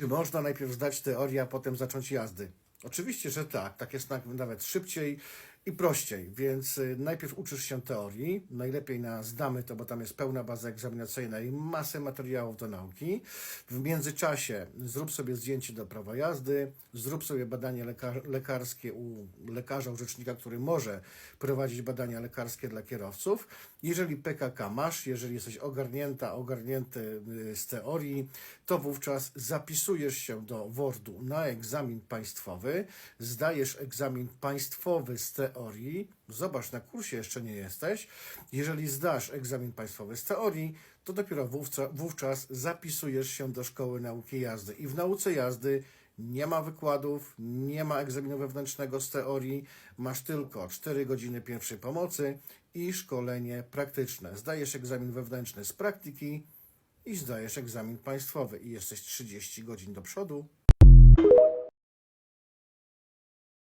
Czy można najpierw zdać teorię, a potem zacząć jazdy? Oczywiście, że tak. Tak jest na- nawet szybciej i prościej. Więc y, najpierw uczysz się teorii. Najlepiej na zdamy to, bo tam jest pełna baza egzaminacyjna i masę materiałów do nauki. W międzyczasie zrób sobie zdjęcie do prawa jazdy, zrób sobie badanie lekar- lekarskie u lekarza, u rzecznika, który może prowadzić badania lekarskie dla kierowców. Jeżeli PKK masz, jeżeli jesteś ogarnięta, ogarnięty y, z teorii, to wówczas zapisujesz się do WORD-u na egzamin państwowy, zdajesz egzamin państwowy z teorii, zobacz, na kursie jeszcze nie jesteś. Jeżeli zdasz egzamin państwowy z teorii, to dopiero wówczas zapisujesz się do szkoły nauki jazdy. I w nauce jazdy nie ma wykładów, nie ma egzaminu wewnętrznego z teorii, masz tylko 4 godziny pierwszej pomocy i szkolenie praktyczne. Zdajesz egzamin wewnętrzny z praktyki i zdajesz egzamin państwowy i jesteś 30 godzin do przodu.